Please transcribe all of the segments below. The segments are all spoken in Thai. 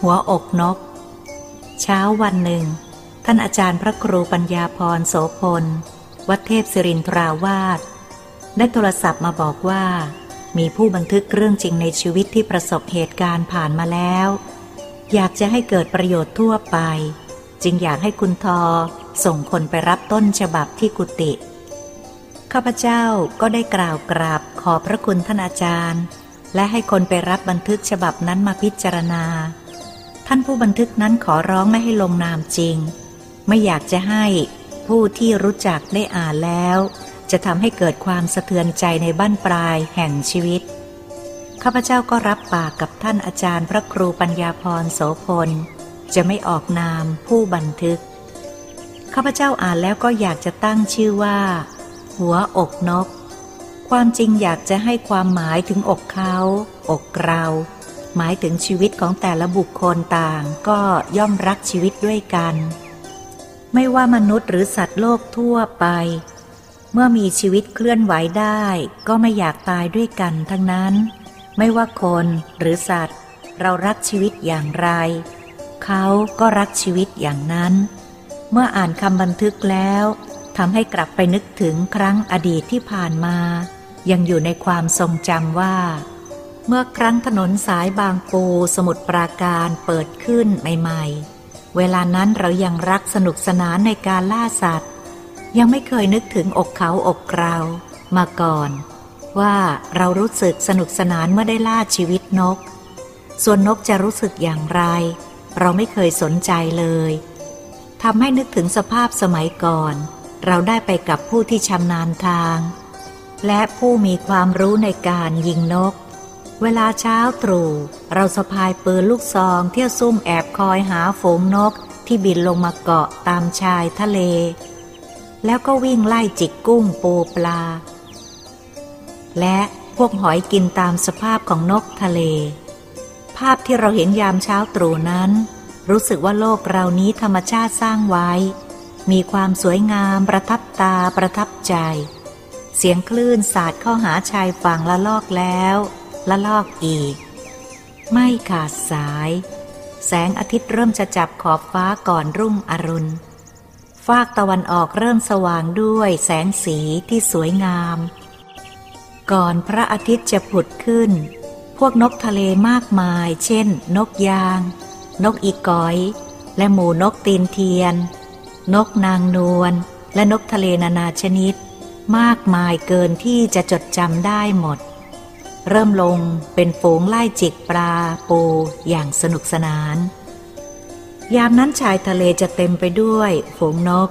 หัวอกนก เช้าวันหนึ่ง ท่านอาจารย์พระครูปัญญาพรโสพล วัดเทพศิรินทราวาสได้โทรศัพท์มาบอกว่า มีผู้บันทึกเรื่องจริงในชีวิตที่ประสบเหตุการณ์ผ่านมาแล้ว อยากจะให้เกิดประโยชน์ทั่วไป จึงอยากให้คุณทอส่งคนไปรับต้นฉบับที่กุฏิข้าพเจ้าก็ได้กล่าวกราบขอพระคุณท่านอาจารย์ และให้คนไปรับบันทึกฉบับนั้นมาพิจารณา ท่านผู้บันทึกนั้นขอร้องไม่ให้ลงนามจริง ไม่อยากจะให้ผู้ที่รู้จักได้อ่านแล้ว จะทำให้เกิดความสะเทือนใจในบ้านปลายแห่งชีวิต ข้าพเจ้าก็รับปากกับท่านอาจารย์พระครูปัญญาพรโสพล จะไม่ออกนามผู้บันทึก ข้าพเจ้าอ่านแล้วก็อยากจะตั้งชื่อว่า หัวอกนก ความจริงอยากจะให้ความหมายถึงอกเขา อกเรา หมายถึงชีวิตของแต่ละบุคคลต่างก็ย่อมรักชีวิตด้วยกัน ไม่ว่ามนุษย์หรือสัตว์โลกทั่วไป เมื่อมีชีวิตเคลื่อนไหวได้ ก็ไม่อยากตายด้วยกันทั้งนั้น ไม่ว่าคนหรือสัตว์ เรารักชีวิตอย่างไร เขาก็รักชีวิตอย่างนั้น เมื่ออ่านคำบันทึกแล้วทำให้กลับไปนึกถึงครั้งอดีตที่ผ่านมา ยังอยู่ในความทรงจำว่า เมื่อครั้งถนนสายบางปูสมุทรปราการเปิดขึ้นใหม่ ๆ เวลานั้นเรายังรักสนุกสนานในการล่าสัตว์ ยังไม่เคยนึกถึงอกเขาอกเรามาก่อน ว่าเรารู้สึกสนุกสนานเมื่อได้ล่าชีวิตนก ส่วนนกจะรู้สึกอย่างไร เราไม่เคยสนใจเลยทำให้นึกถึงสภาพสมัยก่อน เราได้ไปกับผู้ที่ชำนาญทาง และผู้มีความรู้ในการยิงนก เวลาเช้าตรู่เราสะพายปืนลูกซองเที่ยวซุ่มแอบคอยหาฝูงนกที่บินลงมาเกาะตามชายทะเล แล้วก็วิ่งไล่จิกกุ้งปูปลา และพวกหอยกินตามสภาพของนกทะเล ภาพที่เราเห็นยามเช้าตรู่นั้น รู้สึกว่าโลกเรานี้ธรรมชาติสร้างไว้ มีความสวยงามประทับตาประทับใจ เสียงคลื่นสาดเข้าหาชายฝั่งละลอกแล้ว ละลอกอีก ไม่ขาดสาย แสงอาทิตย์เริ่มจะจับขอบฟ้าก่อนรุ่งอรุณ ฟากตะวันออกเริ่มสว่างด้วยแสงสีที่สวยงาม ก่อนพระอาทิตย์จะผุดขึ้น พวกนกทะเลมากมาย เช่น นกยาง นกอีกอย และหมูนกตีนเทียน นกนางนวลและนกทะเลนานาชนิด มากมายเกินที่จะจดจำได้หมด เริ่มลงเป็นฝูงไล่จิกปลาปูอย่างสนุกสนาน ยามนั้นชายทะเลจะเต็มไปด้วยฝูงนก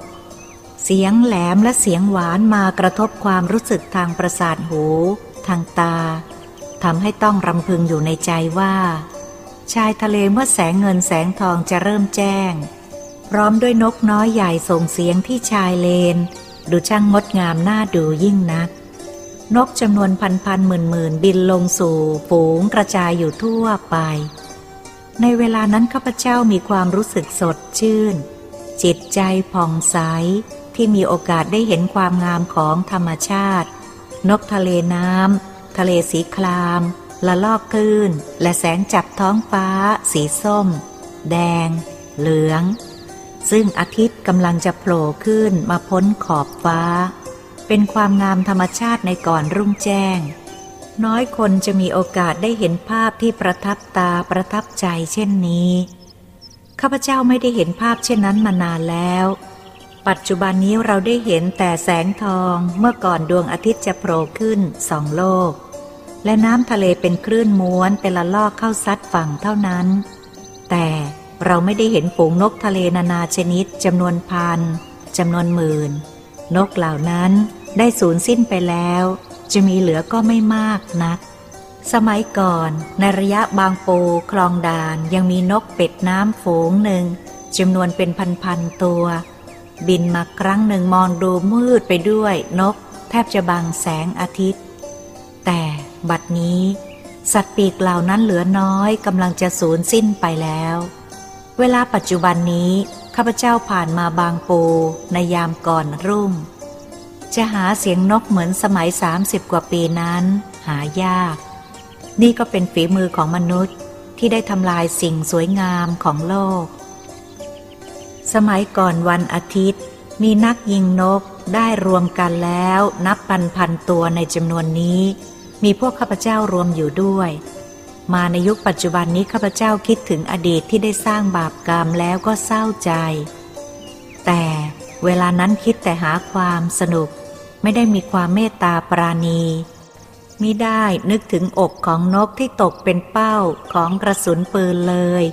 เสียงแหลมและเสียงหวานมากระทบความรู้สึกทางประสาทหู ทางตาทำให้ต้องรำพึงอยู่ในใจว่า ชายทะเลเมื่อแสงเงินแสงทองจะเริ่มแจ้ง พร้อมด้วยนกน้อยใหญ่ส่งเสียงที่ชายเลน ดูช่างงดงามน่าดูยิ่งนัก นกจำนวนพันพันหมื่นหมื่นบินลงสู่ฝูงกระจายอยู่ทั่วไป ในเวลานั้นข้าพเจ้ามีความรู้สึกสดชื่น จิตใจผ่องใส ที่มีโอกาสได้เห็นความงามของธรรมชาติ นกทะเลน้ำทะเลสีครามละลอกคลื่น และแสงจับท้องฟ้า สีส้ม แดง เหลือง ซึ่งอาทิตย์กำลังจะโผล่ขึ้นมาพ้นขอบฟ้า เป็นความงามธรรมชาติในก่อนรุ่งแจ้ง น้อยคนจะมีโอกาสได้เห็นภาพที่ประทับตาประทับใจเช่นนี้ข้าพเจ้าไม่ได้เห็นภาพเช่นนั้นมานานแล้ว ปัจจุบันนี้เราได้เห็นแต่แสงทองเมื่อก่อนดวงอาทิตย์จะโผล่ขึ้นสองโลก และน้ำทะเลเป็นคลื่นม้วนเป็นละลอกเข้าซัดฝั่งเท่านั้น แต่เราไม่ได้เห็นฝูงนกทะเลนานาชนิดจำนวนพันจำนวนหมื่น นกเหล่านั้น ได้สูญสิ้นไปแล้ว จะมีเหลือก็ไม่มากนัก สมัยก่อนในระยะบางปูคลองดานยังมีนกเป็ดน้ำฝูงหนึ่งจำนวนเป็นพันๆตัว บินมาครั้งหนึ่งมองดูมืดไปด้วยนก แทบจะบังแสงอาทิตย์ แต่บัดนี้สัตว์ปีกเหล่านั้นเหลือน้อยกำลังจะสูญสิ้นไปแล้ว เวลาปัจจุบันนี้ ข้าพเจ้าผ่านมาบางปูในยามก่อนรุ่ง จะหาเสียงนกเหมือนสมัย 30 กว่าปีนั้น หายาก นี่ก็เป็นฝีมือของมนุษย์ที่ได้ทำลายสิ่งสวยงามของโลก สมัยก่อนวันอาทิตย์ มีนักยิงนกได้รวมกันแล้วนับพันพันตัวในจำนวนนี้ มีพวกข้าพเจ้ารวมอยู่ด้วย มาในยุคปัจจุบันนี้ข้าพเจ้าคิดถึงอดีตที่ได้สร้างบาปกรรมแล้วก็เศร้าใจ แต่เวลานั้นคิดแต่หาความสนุก ไม่ได้มีความเมตตาปราณีมิได้นึกถึงอกของนกที่ตกเป็นเป้าของกระสุนปืนเลย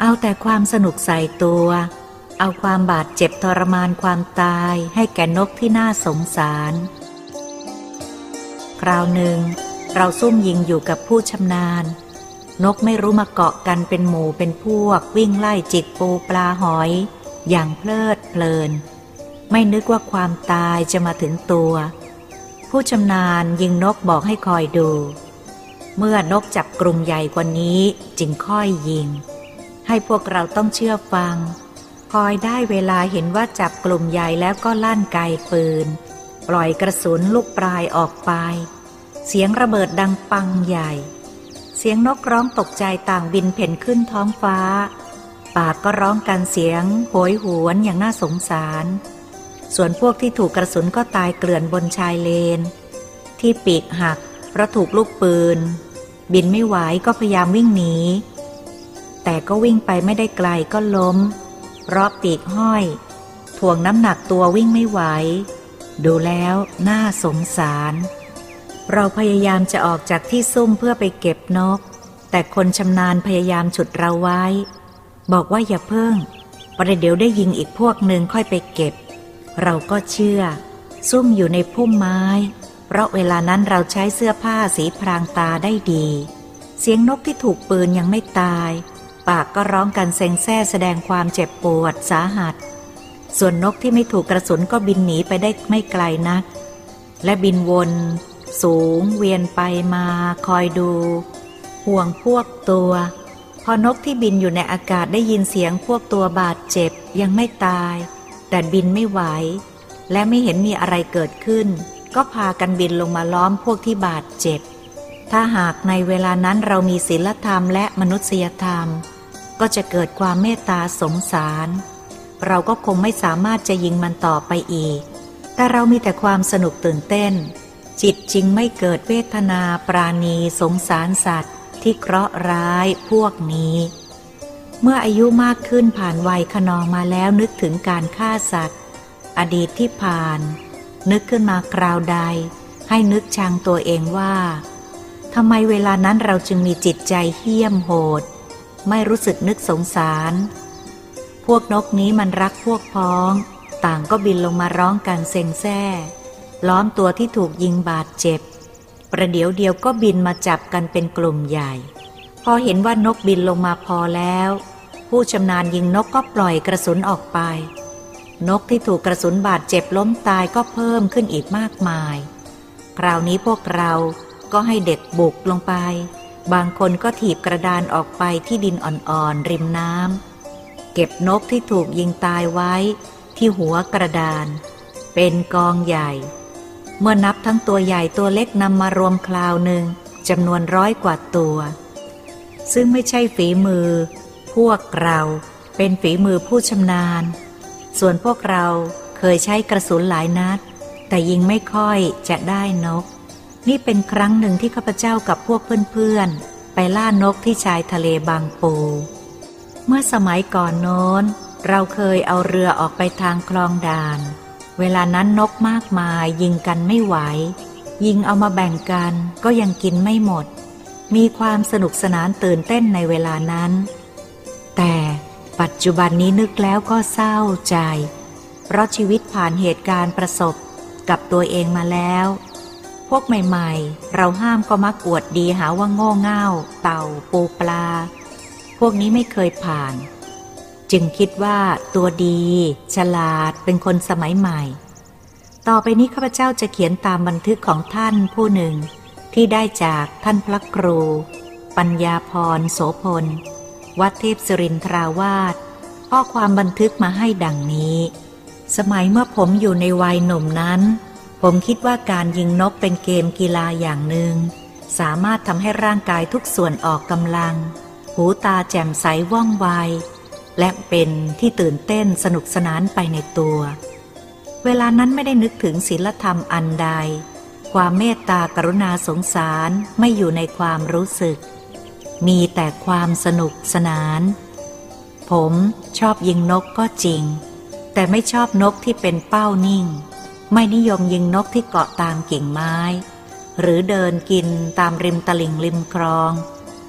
เอาแต่ความสนุกใส่ตัว เอาความบาดเจ็บทรมานความตายให้แก่นกที่น่าสงสาร คราวหนึ่ง เราซุ่มยิงอยู่กับผู้ชำนาญ นกไม่รู้มาเกาะกันเป็นหมู่เป็นพวกวิ่งไล่จิกปูปลาหอย อย่างเพลิดเพลิน ไม่นึกว่าความตายจะมาถึงตัว ผู้ชำนาญยิงนกบอกให้คอยดู เมื่อนกจับกลุ่มใหญ่กว่านี้จึงค่อยยิง ให้พวกเราต้องเชื่อฟัง คอยได้เวลาเห็นว่าจับกลุ่มใหญ่แล้วก็ลั่นไกปืน ปล่อยกระสุนลูกปลายออกไป เสียงระเบิดดังปังใหญ่ เสียงนกร้องตกใจต่างบินเพ่นขึ้นท้องฟ้าปากก็ร้องกันเสียงโหยหวนอย่างน่าสงสาร ส่วนพวกที่ถูกกระสุนก็ตายเกลื่อนบนชายเลน ที่ปีกหักเพราะถูกลูกปืน บินไม่ไหวก็พยายามวิ่งหนี แต่ก็วิ่งไปไม่ได้ไกลก็ล้ม เพราะปีกห้อยถ่วงน้ำหนักตัววิ่งไม่ไหว ดูแล้วน่าสงสาร เราพยายามจะออกจากที่ซุ่มเพื่อไปเก็บนก แต่คนชำนาญพยายามฉุดเราไว้ บอกว่าอย่าเพิ่งประเดี๋ยวได้ยิงอีกพวกหนึ่งค่อยไปเก็บ เราก็เชื่อ ซุ่มอยู่ในพุ่มไม้ เพราะเวลานั้นเราใช้เสื้อผ้าสีพรางตาได้ดี เสียงนกที่ถูกปืนยังไม่ตาย ปากก็ร้องกันเซ็งแซ่แสดงความเจ็บปวดสาหัส ส่วนนกที่ไม่ถูกกระสุนก็บินหนีไปได้ไม่ไกลนัก และบินวน สูง เวียนไปมาคอยดู ห่วงพวกตัว พอนกที่บินอยู่ในอากาศได้ยินเสียงพวกตัวบาดเจ็บยังไม่ตาย แต่บินไม่ไหว และไม่เห็นมีอะไรเกิดขึ้น ก็พากันบินลงมาล้อมพวกที่บาดเจ็บ ถ้าหากในเวลานั้นเรามีศีลธรรมและมนุษยธรรม ก็จะเกิดความเมตตาสงสาร เราก็คงไม่สามารถจะยิงมันต่อไปอีก แต่เรามีแต่ความสนุกตื่นเต้น จิตจริงไม่เกิดเวทนาปราณีสงสารสัตว์ที่เคราะห์ร้ายพวกนี้ เมื่ออายุมากขึ้นผ่านวัยขนองมาแล้วนึกถึงการฆ่าสัตว์ อดีตที่ผ่าน นึกขึ้นมาคราวใด ให้นึกชังตัวเองว่าทำไมเวลานั้นเราจึงมีจิตใจเหี้ยมโหด ไม่รู้สึกนึกสงสาร พวกนกนี้มันรักพวกพ้อง ต่างก็บินลงมาร้องกันเซ็งแซ่ล้อมตัวที่ถูกยิงบาดเจ็บ ประเดี๋ยวเดียวก็บินมาจับกันเป็นกลุ่มใหญ่ พอเห็นว่านกบินลงมาพอแล้ว ผู้ชำนาญยิงนกก็ปล่อยกระสุนออกไป นกที่ถูกกระสุนบาดเจ็บล้มตายก็เพิ่มขึ้นอีกมากมาย คราวนี้พวกเราก็ให้เด็กบุกลงไป บางคนก็ถีบกระดานออกไปที่ดินอ่อนๆริมน้ำเก็บนกที่ถูกยิงตายไว้ ที่หัวกระดาน เป็นกองใหญ่ เมื่อนับทั้งตัวใหญ่ตัวเล็กนำมารวมคราวหนึ่งจำนวนร้อยกว่าตัว ซึ่งไม่ใช่ฝีมือ พวกเราเป็นฝีมือผู้ชำนาญ ส่วนพวกเราเคยใช้กระสุนหลายนัด แต่ยิงไม่ค่อยจะได้นก นี่เป็นครั้งหนึ่งที่ข้าพเจ้ากับพวกเพื่อนๆ ไปล่านกที่ชายทะเลบางปู เมื่อสมัยก่อนโน้น เราเคยเอาเรือออกไปทางคลองด่าน เวลานั้นนกมากมายยิงกันไม่ไหว ยิงเอามาแบ่งกันก็ยังกินไม่หมด มีความสนุกสนานตื่นเต้นในเวลานั้น แต่ปัจจุบันนี้นึกแล้วก็เศร้าใจ เพราะชีวิตผ่านเหตุการณ์ประสบกับตัวเองมาแล้ว พวกใหม่ๆ เราห้ามก็มักอวดดีหาว่าโง่เง่า เต่าปูปลา พวกนี้ไม่เคยผ่าน จึงคิดว่าตัวดี ฉลาดเป็นคนสมัยใหม่ ต่อไปนี้ข้าพเจ้าจะเขียนตามบันทึกของท่านผู้หนึ่ง ที่ได้จากท่านพระครู ปัญญาพรโสพล วัดเทพสรินทราวาสข้อความบันทึกมาให้ดังนี้ สมัยเมื่อผมอยู่ในวัยหนุ่มนั้น ผมคิดว่าการยิงนกเป็นเกมกีฬาอย่างหนึ่ง สามารถทำให้ร่างกายทุกส่วนออกกำลัง หูตาแจ่มใสว่องไว และเป็นที่ตื่นเต้นสนุกสนานไปในตัว เวลานั้นไม่ได้นึกถึงศีลธรรมอันใด ความเมตตากรุณาสงสารไม่อยู่ในความรู้สึก มีแต่ความสนุกสนาน ผมชอบยิงนกก็จริง แต่ไม่ชอบนกที่เป็นเป้านิ่ง ไม่นิยมยิงนกที่เกาะตามกิ่งไม้ หรือเดินกินตามริมตลิ่งริมคลอง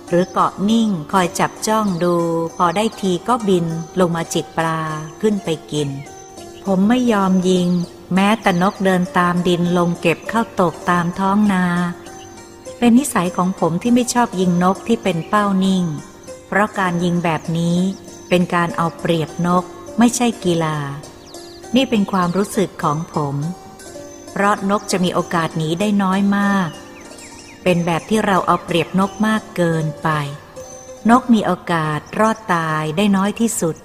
หรือเกาะนิ่งคอยจับจ้องดู พอได้ทีก็บินลงมาจิกปลาขึ้นไปกิน ผมไม่ยอมยิง แม้แต่นกเดินตามดินลงเก็บข้าวตกตามท้องนา เป็นนิสัยของผมที่ไม่ชอบยิงนกที่เป็นเป้านิ่ง เพราะการยิงแบบนี้เป็นการเอาเปรียบนกไม่ใช่กีฬา นี่เป็นความรู้สึกของผม เพราะนกจะมีโอกาสหนีได้น้อยมาก เป็นแบบที่เราเอาเปรียบนกมากเกินไป นกมีโอกาสรอดตายได้น้อยที่สุด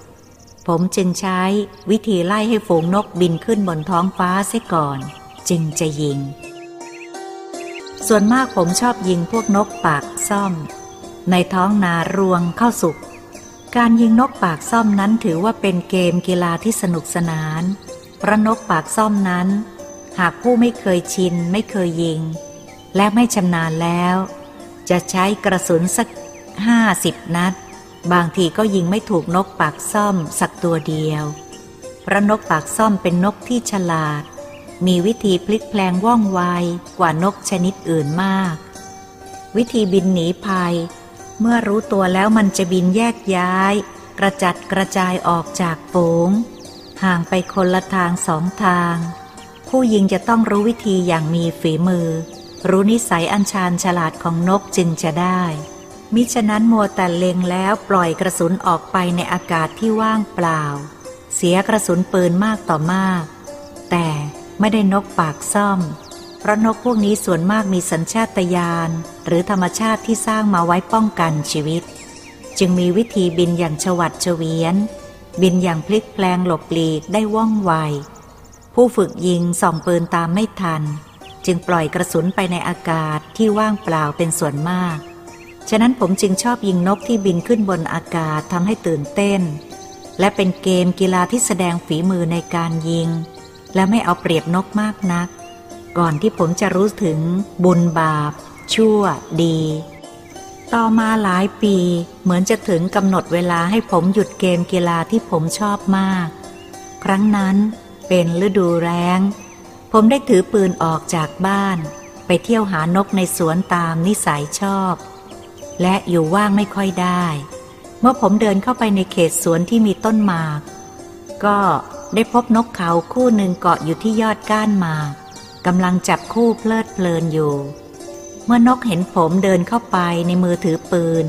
ผมจึงใช้วิธีไล่ให้ฝูงนกบินขึ้นบนท้องฟ้าเสียก่อน จึงจะยิง ส่วนมากผมชอบยิงพวกนกปากซ่อม ในท้องนารวงเข้าสุก การยิงนกปากซ่อมนั้นถือว่าเป็นเกมกีฬาที่สนุกสนาน เพราะนกปากซ่อมนั้น หากผู้ไม่เคยชินไม่เคยยิง และไม่ชำนาญแล้ว จะใช้กระสุนสักห้าสิบนัด บางทีก็ยิงไม่ถูกนกปากซ่อมสักตัวเดียวเพราะนกปากซ่อมเป็นนกที่ฉลาด มีวิธีพลิกแปลงว่องไวกว่านกชนิดอื่นมาก วิธีบินหนีภัย เมื่อรู้ตัวแล้วมันจะบินแยกย้าย กระจัดกระจายออกจากฝูง ห่างไปคนละทางสองทาง ผู้ยิงจะต้องรู้วิธีอย่างมีฝีมือ รู้นิสัยอันชาญฉลาดของนกจึงจะได้ มิฉะนั้นมัวแต่เล็งแล้วปล่อยกระสุนออกไปในอากาศที่ว่างเปล่า เสียกระสุนปืนมากต่อมาก แต่ไม่ได้นกปากซ่อม เพราะนกพวกนี้ส่วนมากมีสัญชาตญาณหรือธรรมชาติที่สร้างมาไว้ป้องกันชีวิต จึงมีวิธีบินอย่างฉวัดเฉวียน บินอย่างพลิกแปลงหลบหลีกได้ว่องไว ผู้ฝึกยิงส่องปืนตามไม่ทัน จึงปล่อยกระสุนไปในอากาศที่ว่างเปล่าเป็นส่วนมาก ฉะนั้นผมจึงชอบยิงนกที่บินขึ้นบนอากาศทำให้ตื่นเต้น และเป็นเกมกีฬาที่แสดงฝีมือในการยิง และไม่เอาเปรียบนกมากนัก ก่อนที่ผมจะรู้ถึงบุญบาป ชั่วดี ต่อมาหลายปีเหมือนจะถึงกำหนดเวลาให้ผมหยุดเกมกีฬาที่ผมชอบมาก ครั้งนั้นเป็นฤดูแล้งผมได้ถือปืนออกจากบ้าน ไปเที่ยวหานกในสวนตามนิสัยชอบ และอยู่ว่างไม่ค่อยได้ เมื่อผมเดินเข้าไปในเขตสวนที่มีต้นหมาก ก็ได้พบนกเขาคู่หนึ่งเกาะอยู่ที่ยอดก้านหมากกำลังจับคู่เพลิดเพลินอยู่ เมื่อนกเห็นผมเดินเข้าไปในมือถือปืน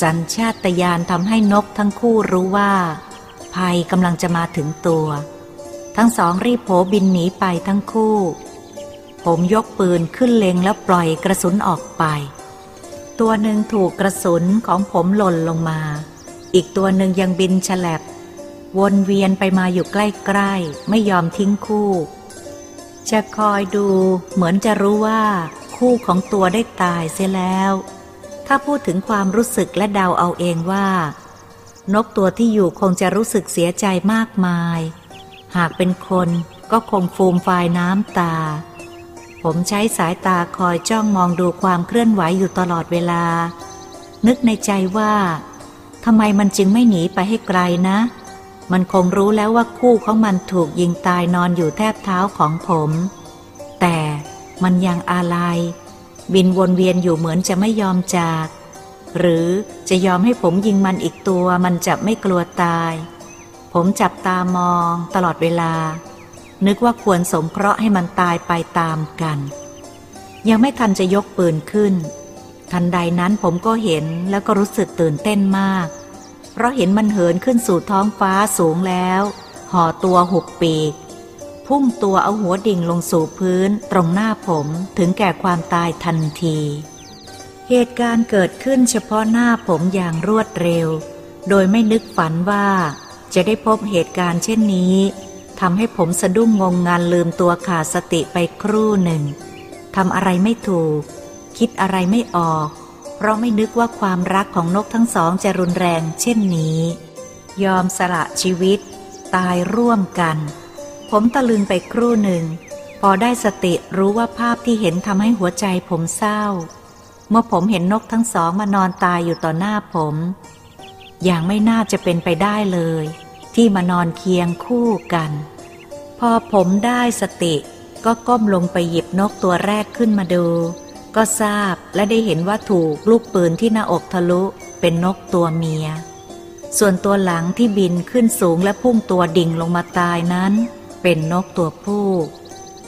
สัญชาตญาณทำให้นกทั้งคู่รู้ว่า ภัยกำลังจะมาถึงตัว ทั้งสองรีบโผบินหนีไปทั้งคู่ ผมยกปืนขึ้นเล็งแล้วปล่อยกระสุนออกไป ตัวหนึ่งถูกกระสุนของผมหล่นลงมา อีกตัวหนึ่งยังบินฉลับ วนเวียนไปมาอยู่ใกล้ๆ ไม่ยอมทิ้งคู่ จะคอยดูเหมือนจะรู้ว่า คู่ของตัวได้ตายเสียแล้ว ถ้าพูดถึงความรู้สึกและเดาเอาเองว่า นกตัวที่อยู่คงจะรู้สึกเสียใจมากมาย หากเป็นคนก็คงฟูมฟายน้ำตา ผมใช้สายตาคอยจ้องมองดูความเคลื่อนไหวอยู่ตลอดเวลา นึกในใจว่าทำไมมันจึงไม่หนีไปให้ไกลนะ มันคงรู้แล้วว่าคู่ของมันถูกยิงตายนอนอยู่แทบเท้าของผม แต่มันยังอาลัย บินวนเวียนอยู่เหมือนจะไม่ยอมจาก หรือจะยอมให้ผมยิงมันอีกตัวมันจะไม่กลัวตาย ผมจับตามองตลอดเวลา นึกว่าควรสงเคราะห์ให้มันตายไปตามกัน ยังไม่ทันจะยกปืนขึ้น ทันใดนั้นผมก็เห็นแล้วก็รู้สึกตื่นเต้นมาก เพราะเห็นมันเหินขึ้นสู่ท้องฟ้าสูงแล้ว ห่อตัวหุบปีก พุ่งตัวเอาหัวดิ่งลงสู่พื้นตรงหน้าผมถึงแก่ความตายทันที เหตุการณ์เกิดขึ้นเฉพาะหน้าผมอย่างรวดเร็ว โดยไม่นึกฝันว่าจะได้พบเหตุการณ์เช่นนี้ ทำให้ผมสะดุ้งงงงานลืมตัวขาดสติไปครู่หนึ่งทำอะไรไม่ถูก คิดอะไรไม่ออก เพราะไม่นึกว่าความรักของนกทั้งสองจะรุนแรงเช่นนี้ ยอมสละชีวิต ตายร่วมกัน ผมตะลึงไปครู่หนึ่ง พอได้สติรู้ว่าภาพที่เห็นทำให้หัวใจผมเศร้า เมื่อผมเห็นนกทั้งสองมานอนตายอยู่ต่อหน้าผม อย่างไม่น่าจะเป็นไปได้เลย ที่มานอนเคียงคู่กัน พอผมได้สติก็ก้มลงไปหยิบนกตัวแรกขึ้นมาดู ก็ทราบและได้เห็นว่าถูกลูกปืนที่หน้าอกทะลุเป็นนกตัวเมีย ส่วนตัวหลังที่บินขึ้นสูงและพุ่งตัวดิ่งลงมาตายนั้น เป็นนกตัวผู้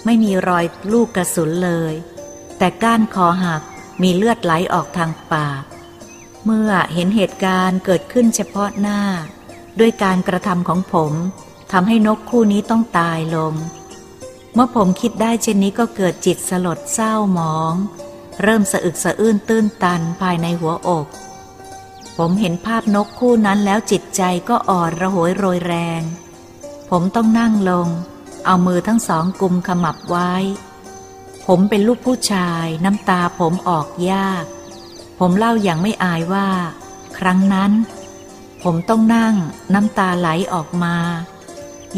ไม่มีรอยลูกกระสุนเลย แต่ก้านคอหักมีเลือดไหลออกทางปาก เมื่อเห็นเหตุการณ์เกิดขึ้นเฉพาะหน้า ด้วยการกระทำของผมทำให้นกคู่นี้ต้องตายลง เมื่อผมคิดได้เช่นนี้ก็เกิดจิตสลดเศร้าหมอง เริ่มสะอึกสะอื้นตื้นตันภายในหัวอก ผมเห็นภาพนกคู่นั้นแล้วจิตใจก็อ่อนระหวยโรยแรง ผมต้องนั่งลง เอามือทั้งสองกุมขมับไว้ ผมเป็นลูกผู้ชายน้ำตาผมออกยาก ผมเล่าอย่างไม่อายว่า ครั้งนั้น ผมต้องนั่งน้ำตาไหลออกมา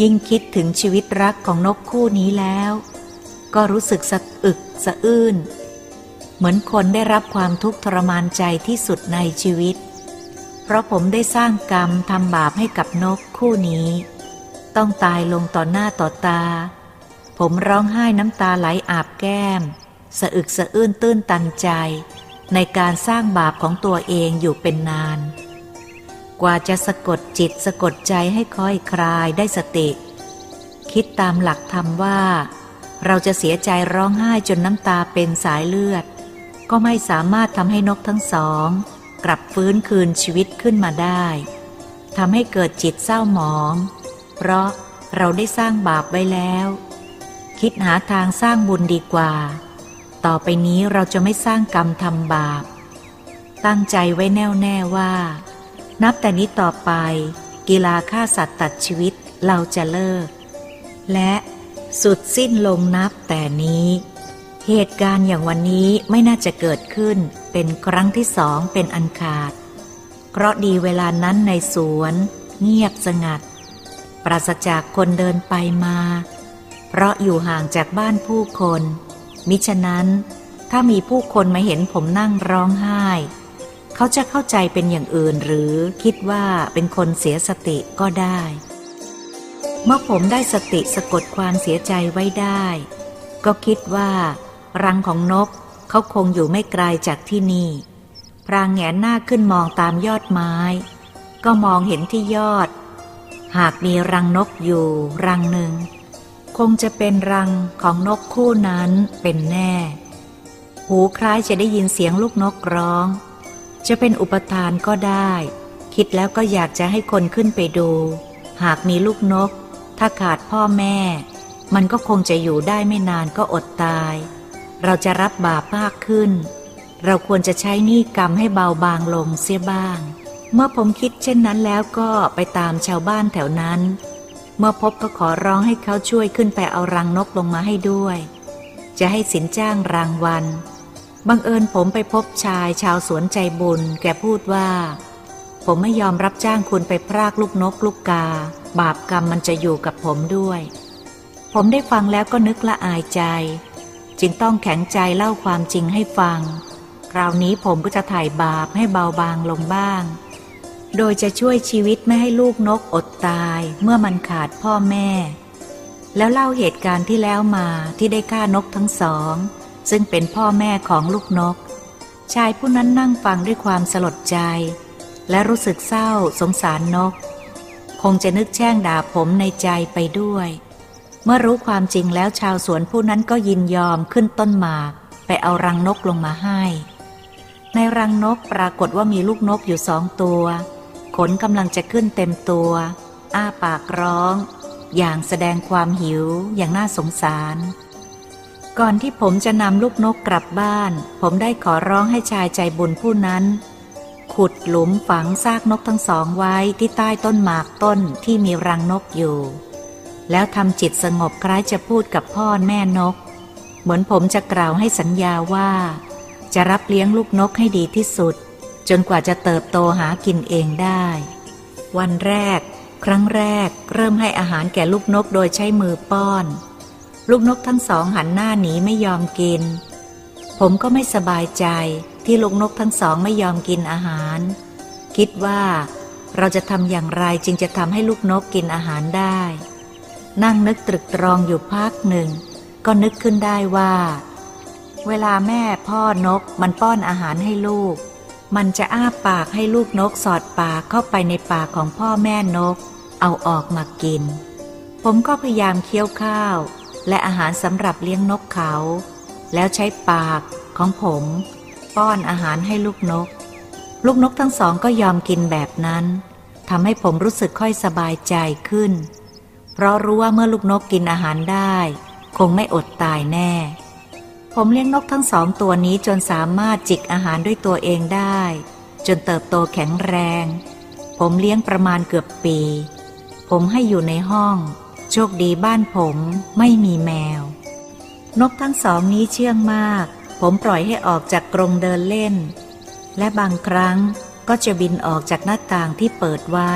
ยิ่งคิดถึงชีวิตรักของนกคู่นี้แล้ว ก็รู้สึกสะอึกสะอื้น เหมือนคนได้รับความทุกข์ทรมานใจที่สุดในชีวิต เพราะผมได้สร้างกรรมทำบาปให้กับนกคู่นี้ ต้องตายลงต่อหน้าต่อตา ผมร้องไห้น้ำตาไหลอาบแก้ม สะอึกสะอื้นตื้นตันใจ ในการสร้างบาปของตัวเองอยู่เป็นนาน กว่าจะสะกดจิตสะกดใจให้ค่อยคลายได้สติ คิดตามหลักธรรมว่า เราจะเสียใจร้องไห้จนน้ำตาเป็นสายเลือด ก็ไม่สามารถทำให้นกทั้งสอง กลับฟื้นคืนชีวิตขึ้นมาได้ทำให้เกิดจิตเศร้าหมอง เพราะเราได้สร้างบาปไว้แล้ว คิดหาทางสร้างบุญดีกว่า ต่อไปนี้เราจะไม่สร้างกรรมทำบาป ตั้งใจไว้แน่วแน่ว่า นับแต่นี้ต่อไป กีฬาฆ่าสัตว์ตัดชีวิตเราจะเลิก และสุดสิ้นลงนับแต่นี้ เหตุการณ์อย่างวันนี้ไม่น่าจะเกิดขึ้นเป็นครั้งที่สองเป็นอันขาด เพราะดีเวลานั้นในสวน เงียบสงัด ปราศจากคนเดินไปมา เพราะอยู่ห่างจากบ้านผู้คน มิฉะนั้น ถ้ามีผู้คนมาเห็นผมนั่งร้องไห้ เขาจะเข้าใจเป็นอย่างอื่นหรือคิดว่าเป็นคนเสียสติก็ได้ เมื่อผมได้สติสะกดความเสียใจไว้ได้ ก็คิดว่า รังของนกเขาคงอยู่ไม่ไกลจากที่นี่ พรางแงนหน้าขึ้นมองตามยอดไม้ ก็มองเห็นที่ยอด หากมีรังนกอยู่รังหนึ่ง คงจะเป็นรังของนกคู่นั้นเป็นแน่ หูคล้ายจะได้ยินเสียงลูกนกร้อง จะเป็นอุปทานก็ได้ คิดแล้วก็อยากจะให้คนขึ้นไปดู หากมีลูกนก ถ้าขาดพ่อแม่ มันก็คงจะอยู่ได้ไม่นานก็อดตาย เราจะรับบาปมากขึ้น เราควรจะใช้หนี้กรรมให้เบาบางลงเสียบ้าง เมื่อผมคิดเช่นนั้นแล้วก็ไปตามชาวบ้านแถวนั้น เมื่อพบก็ขอร้องให้เขาช่วยขึ้นไปเอารังนกลงมาให้ด้วย จะให้สินจ้างรางวัล บังเอิญผมไปพบชายชาวสวนใจบุญ แกพูดว่า ผมไม่ยอมรับจ้างคุณไปพรากลูกนกลูกกา บาปกรรมมันจะอยู่กับผมด้วย ผมได้ฟังแล้วก็นึกละอายใจ จึงต้องแข็งใจเล่าความจริงให้ฟัง คราวนี้ผมก็จะถ่ายบาปให้เบาบางลงบ้าง โดยจะช่วยชีวิตไม่ให้ลูกนกอดตายเมื่อมันขาดพ่อแม่ แล้วเล่าเหตุการณ์ที่แล้วมาที่ได้ฆ่านกทั้งสอง ซึ่งเป็นพ่อแม่ของลูกนก ชายผู้นั้นนั่งฟังด้วยความสลดใจ และรู้สึกเศร้าสงสารนก คงจะนึกแช่งด่าผมในใจไปด้วย เมื่อรู้ความจริงแล้วชาวสวนผู้นั้นก็ยินยอมขึ้นต้นหมากไปเอารังนกลงมาให้ ในรังนกปรากฏว่ามีลูกนกอยู่สองตัว ขนกำลังจะขึ้นเต็มตัว อ้าปากร้อง อย่างแสดงความหิวอย่างน่าสงสาร ก่อนที่ผมจะนำลูกนกกลับบ้าน ผมได้ขอร้องให้ชายใจบุญผู้นั้น ขุดหลุมฝังซากนกทั้งสองไว้ที่ใต้ต้นหมากต้นที่มีรังนกอยู่ แล้วทำจิตสงบคล้ายจะพูดกับพ่อแม่นก เหมือนผมจะกล่าวให้สัญญาว่า จะรับเลี้ยงลูกนกให้ดีที่สุด จนกว่าจะเติบโตหากินเองได้ วันแรก ครั้งแรก เริ่มให้อาหารแก่ลูกนกโดยใช้มือป้อน ลูกนกทั้งสองหันหน้าหนีไม่ยอมกิน ผมก็ไม่สบายใจที่ลูกนกทั้งสองไม่ยอมกินอาหาร คิดว่าเราจะทำอย่างไรจึงจะทำให้ลูกนกกินอาหารได้ นั่งนึกตรึกตรองอยู่พักหนึ่ง ก็นึกขึ้นได้ว่า เวลาแม่พ่อนกมันป้อนอาหารให้ลูก มันจะอ้าปากให้ลูกนกสอดปากเข้าไปในปากของพ่อแม่นก เอาออกมากิน ผมก็พยายามเคี้ยวข้าว และอาหารสำหรับเลี้ยงนกเขา แล้วใช้ปากของผม ป้อนอาหารให้ลูกนก ลูกนกทั้งสองก็ยอมกินแบบนั้นทำให้ผมรู้สึกค่อยสบายใจขึ้น เพราะรู้ว่าเมื่อลูกนกกินอาหารได้ คงไม่อดตายแน่ ผมเลี้ยงนกทั้งสองตัวนี้จนสามารถจิกอาหารด้วยตัวเองได้ จนเติบโตแข็งแรง ผมเลี้ยงประมาณเกือบปี ผมให้อยู่ในห้อง โชคดีบ้านผมไม่มีแมว นกทั้งสองนี้เชื่องมาก ผมปล่อยให้ออกจากกรงเดินเล่น และบางครั้งก็จะบินออกจากหน้าต่างที่เปิดไว้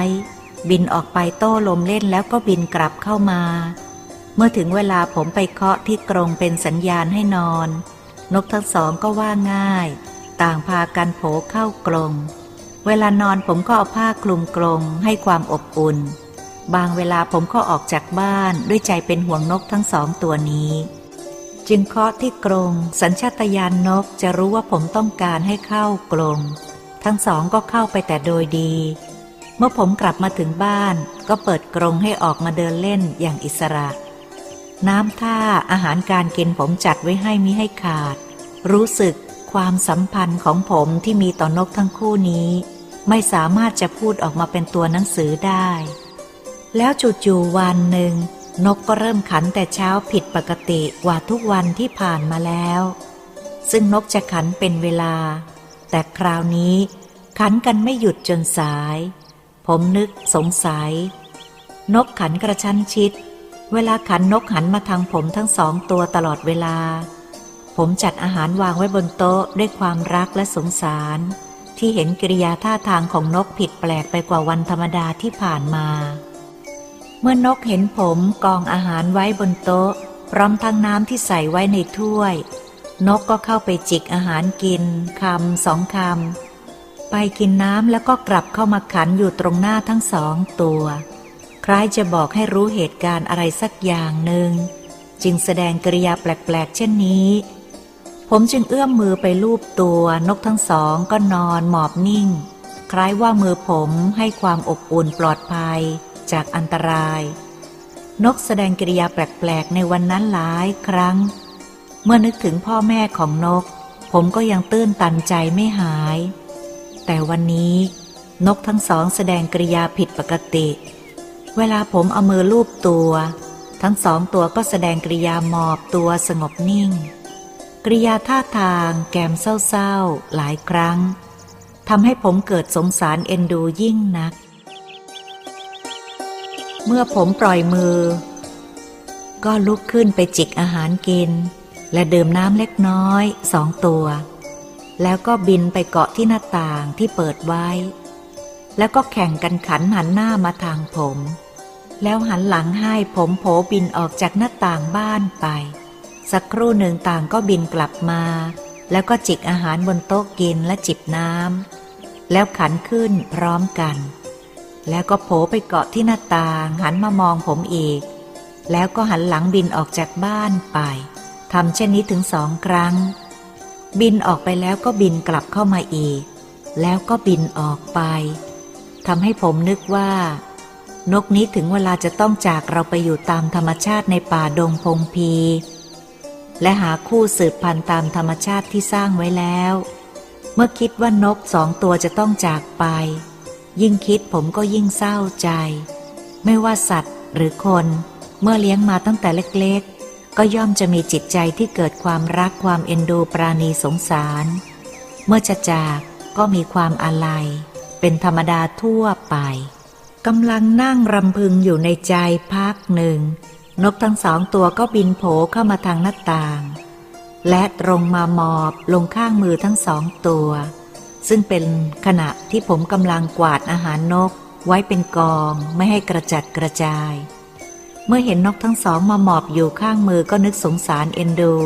บินออกไปโต้ลมเล่นแล้วก็บินกลับเข้ามา เมื่อถึงเวลาผมไปเคาะที่กรงเป็นสัญญาณให้นอน นกทั้งสองก็ว่าง่าย ต่างพากันโผเข้ากรง เวลานอนผมก็เอาผ้าคลุมกรงให้ความอบอุ่น บางเวลาผมก็ออกจากบ้านด้วยใจเป็นห่วงนกทั้งสองตัวนี้ จึงเคาะที่กรง สัญชาตญาณนกจะรู้ว่าผมต้องการให้เข้ากรงทั้งสองก็เข้าไปแต่โดยดี เมื่อผมกลับมาถึงบ้าน ก็เปิดกรงให้ออกมาเดินเล่นอย่างอิสระ น้ำท่าอาหารการกินผมจัดไว้ให้มิให้ขาด รู้สึกความสัมพันธ์ของผมที่มีต่อนกทั้งคู่นี้ ไม่สามารถจะพูดออกมาเป็นตัวหนังสือได้ แล้วจู่ๆวันหนึ่ง นกก็เริ่มขันแต่เช้าผิดปกติกว่าทุกวันที่ผ่านมาแล้ว ซึ่งนกจะขันเป็นเวลา แต่คราวนี้ ขันกันไม่หยุดจนสาย ผมนึกสงสัย นกขันกระชั้นชิด เวลาขันนกหันมาทางผมทั้งสองตัวตลอดเวลา ผมจัดอาหารวางไว้บนโต๊ะด้วยความรักและสงสาร ที่เห็นกิริยาท่าทางของนกผิดแปลกไปกว่าวันธรรมดาที่ผ่านมา เมื่อนกเห็นผมกองอาหารไว้บนโต๊ะ พร้อมทั้งน้ำที่ใส่ไว้ในถ้วย นกก็เข้าไปจิกอาหารกินคำสองคำไปกินน้ำแล้วก็กลับเข้ามาขันอยู่ตรงหน้าทั้งสองตัว คล้ายจะบอกให้รู้เหตุการณ์อะไรสักอย่างหนึ่ง จึงแสดงกริยาแปลกๆ เช่นนี้ ผมจึงเอื้อมมือไปลูบตัวนกทั้งสองก็นอนหมอบนิ่ง คล้ายว่ามือผมให้ความอบอุ่นปลอดภัย จากอันตราย นกแสดงกิริยาแปลกๆ ในวันนั้นหลายครั้ง เมื่อนึกถึงพ่อแม่ของนก ผมก็ยังตื้นตันใจไม่หาย แต่วันนี้นกทั้งสองแสดงกิริยาผิดปกติ เวลาผมเอามือลูบตัว ทั้งสองตัวก็แสดงกิริยาหมอบตัวสงบนิ่งกิริยาท่าทางแกมเศร้าๆ หลายครั้งทำให้ผมเกิดสงสารเอ็นดูยิ่งนัก เมื่อผมปล่อยมือ ก็ลุกขึ้นไปจิกอาหารกิน และดื่มน้ำเล็กน้อยสองตัว แล้วก็บินไปเกาะที่หน้าต่างที่เปิดไว้ แล้วก็แข่งกันขันหันหน้ามาทางผม แล้วหันหลังให้ผมโผบินออกจากหน้าต่างบ้านไป สักครู่หนึ่งต่างก็บินกลับมา แล้วก็จิกอาหารบนโต๊ะกินและจิบน้ำแล้วขันขึ้นพร้อมกัน แล้วก็โผไปเกาะที่หน้าต่างหันมามองผมอีก แล้วก็หันหลังบินออกจากบ้านไปทำเช่นนี้ถึงสองครั้ง บินออกไปแล้วก็บินกลับเข้ามาอีก แล้วก็บินออกไปทำให้ผมนึกว่า นกนี้ถึงเวลาจะต้องจากเราไปอยู่ตามธรรมชาติในป่าดงพงพี และหาคู่สืบพันธุ์ตามธรรมชาติที่สร้างไว้แล้ว เมื่อคิดว่านกสองตัวจะต้องจากไป ยิ่งคิดผมก็ยิ่งเศร้าใจ ไม่ว่าสัตว์หรือคน เมื่อเลี้ยงมาตั้งแต่เล็กๆ ก็ย่อมจะมีจิตใจที่เกิดความรักความเอ็นดูปราณีสงสาร เมื่อจะจากก็มีความอาลัย เป็นธรรมดาทั่วไปกำลังนั่งรำพึงอยู่ในใจพักหนึ่ง นกทั้งสองตัวก็บินโผเข้ามาทางหน้าต่าง และตรงมาหมอบลงข้างมือทั้งสองตัว ซึ่งเป็นขณะที่ผมกำลังกวาดอาหารนก ไว้เป็นกองไม่ให้กระจัดกระจาย เมื่อเห็นนกทั้งสองมาหมอบอยู่ข้างมือก็นึกสงสารเอ็นดู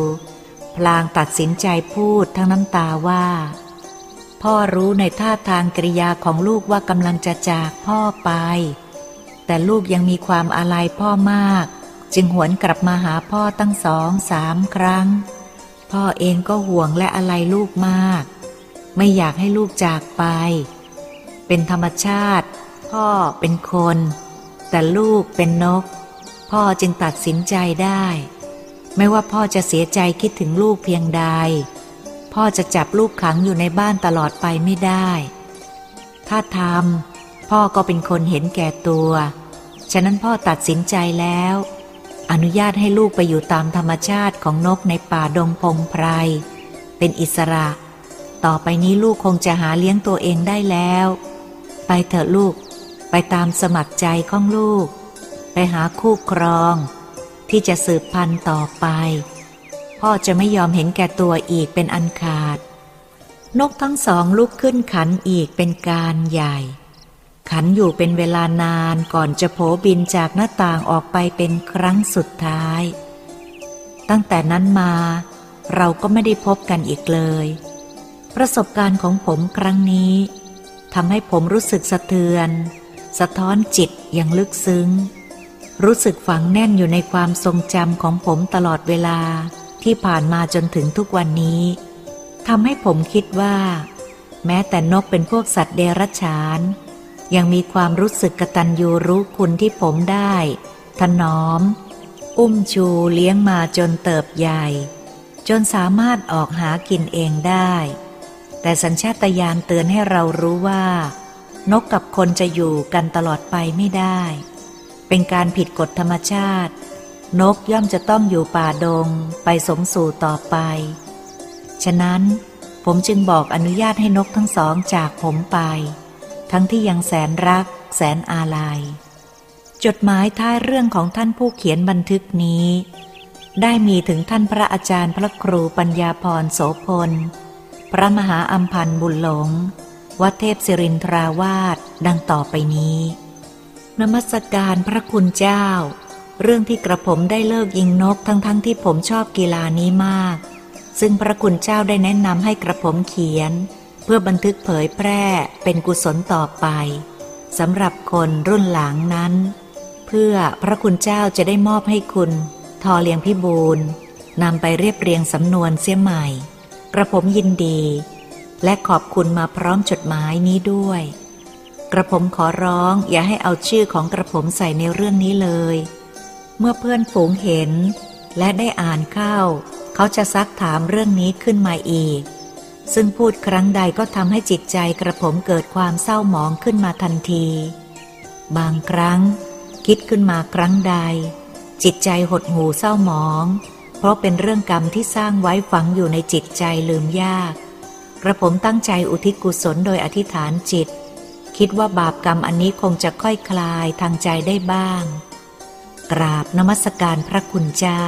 พลางตัดสินใจพูดทั้งน้ำตาว่า พ่อรู้ในท่าทางกริยาของลูกว่ากำลังจะจากพ่อไป แต่ลูกยังมีความอาลัยพ่อมาก จึงหวนกลับมาหาพ่อตั้งสองสามครั้ง พ่อเองก็ห่วงและอาลัยลูกมาก ไม่อยากให้ลูกจากไป เป็นธรรมชาติ พ่อเป็นคน แต่ลูกเป็นนก พ่อจึงตัดสินใจได้ ไม่ว่าพ่อจะเสียใจคิดถึงลูกเพียงใด พ่อจะจับลูกขังอยู่ในบ้านตลอดไปไม่ได้ ถ้าทำพ่อก็เป็นคนเห็นแก่ตัว ฉะนั้นพ่อตัดสินใจแล้ว อนุญาตให้ลูกไปอยู่ตามธรรมชาติของนกในป่าดงพงไพรเป็นอิสระ ต่อไปนี้ลูกคงจะหาเลี้ยงตัวเองได้แล้ว ไปเถอะลูก ไปตามสมัครใจของลูก ไปหาคู่ครอง ที่จะสืบพันธุ์ต่อไป พ่อจะไม่ยอมเห็นแก่ตัวอีกเป็นอันขาด นกทั้งสองลุกขึ้นขันอีกเป็นการใหญ่ ขันอยู่เป็นเวลานานก่อนจะโผบินจากหน้าต่างออกไปเป็นครั้งสุดท้าย ตั้งแต่นั้นมาเราก็ไม่ได้พบกันอีกเลย ประสบการณ์ของผมครั้งนี้ทำให้ผมรู้สึกสะเทือน สะท้อนจิตอย่างลึกซึ้ง รู้สึกฝังแน่นอยู่ในความทรงจำของผมตลอดเวลาที่ผ่านมาจนถึงทุกวันนี้ทำให้ผมคิดว่า แม้แต่นกเป็นพวกสัตว์เดรัจฉาน ยังมีความรู้สึกกตัญญูรู้คุณที่ผมได้ ถนอม อุ้มชูเลี้ยงมาจนเติบใหญ่ จนสามารถออกหากินเองได้ แต่สัญชาตญาณเตือนให้เรารู้ว่า นกกับคนจะอยู่กันตลอดไปไม่ได้ เป็นการผิดกฎธรรมชาติ นกย่อมจะต้องอยู่ป่าดงไปสมสู่ต่อไป ฉะนั้นผมจึงบอกอนุญาตให้นกทั้งสองจากผมไป ทั้งที่ยังแสนรัก แสนอาลัย จดหมายท้ายเรื่องของท่านผู้เขียนบันทึกนี้ ได้มีถึงท่านพระอาจารย์พระครูปัญญาพรโสพล พระมหาอัมพันธ์บุญหลง วัดเทพศิรินทราวาสดังต่อไปนี้ นมัสการพระคุณเจ้า เรื่องที่กระผมได้เลิกยิงนกทั้งๆทที่ผมชอบกีฬานี้มาก ซึ่งพระคุณเจ้าได้แนะนำให้กระผมเขียน เพื่อบันทึกเผยแพร่เป็นกุศลต่อไปสำหรับคนรุ่นหลังนั้น เพื่อพระคุณเจ้าจะได้มอบให้คุณ ทอเลียงพิบูลนำไปเรียบเรียงสำนวนเสียใหม่ กระผมยินดี และขอบคุณมาพร้อมจดหมายนี้ด้วย กระผมขอร้องอย่าให้เอาชื่อของกระผมใส่ในเรื่องนี้เลย เมื่อเพื่อนฝูงเห็น และได้อ่านเข้า เขาจะซักถามเรื่องนี้ขึ้นมาอีก ซึ่งพูดครั้งใดก็ทำให้จิตใจกระผมเกิดความเศร้าหมองขึ้นมาทันที บางครั้ง คิดขึ้นมาครั้งใด จิตใจหดหูเศร้าหมอง เพราะเป็นเรื่องกรรมที่สร้างไว้ฝังอยู่ในจิตใจลืมยาก กระผมตั้งใจอุทิศกุศลโดยอธิษฐานจิต คิดว่าบาปกรรมอันนี้คงจะค่อยคลายทางใจได้บ้าง กราบนมัสการพระคุณเจ้า